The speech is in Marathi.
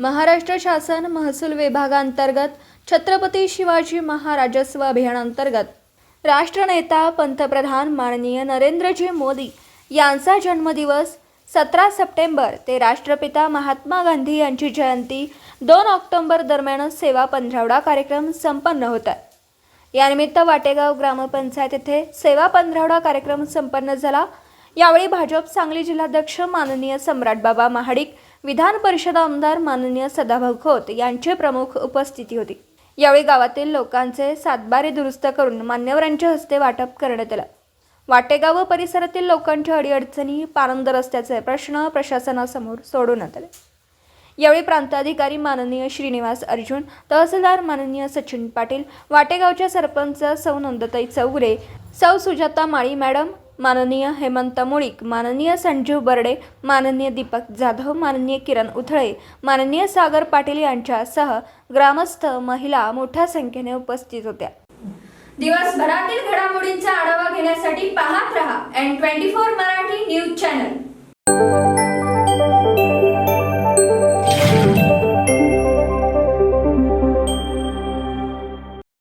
महाराष्ट्र शासन महसूल विभागांतर्गत छत्रपती शिवाजी महाराजस्व अभियानांतर्गत. राष्ट्रनेता पंतप्रधान माननीय नरेंद्रजी मोदी यांचा जन्मदिवस सतरा सप्टेंबर ते राष्ट्रपिता महात्मा गांधी यांची जयंती दोन ऑक्टोबर दरम्यान सेवा पंधरावडा कार्यक्रम संपन्न होत आहे. यानिमित्त वाटेगाव ग्रामपंचायत येथे सेवा पंधरावडा कार्यक्रम संपन्न झाला. यावेळी भाजप सांगली जिल्हाध्यक्ष माननीय सम्राट बाबा महाडिक विधान परिषद आमदार माननीय सदाभाऊ खोत यांची प्रमुख उपस्थिती होती. यावेळी गावातील लोकांचे सातबारे दुरुस्त करून मान्यवरांच्या हस्ते वाटप करण्यात आलं. वाटेगाव व परिसरातील लोकांच्या अडीअडचणी पारंद रस्त्याचे प्रश्न प्रशासनासमोर सोडवण्यात आले. यावेळी प्रांताधिकारी माननीय श्रीनिवास अर्जुन तहसीलदार माननीय सचिन पाटील वाटेगावच्या सरपंच सौ नंदताई चौगुले सौ सुजाता माळी मॅडम माननीय हेमंत मुळीक माननीय संजीव बर्डे माननीय दीपक जाधव माननीय किरण उथळे माननीय सागर पाटील यांच्यासह ग्रामस्थ महिला मोठ्या संख्येने उपस्थित होत्या. दिवसभरातील घडामोडींचा आढावा घेण्यासाठी पाहत रहा N twenty four Marathi news channel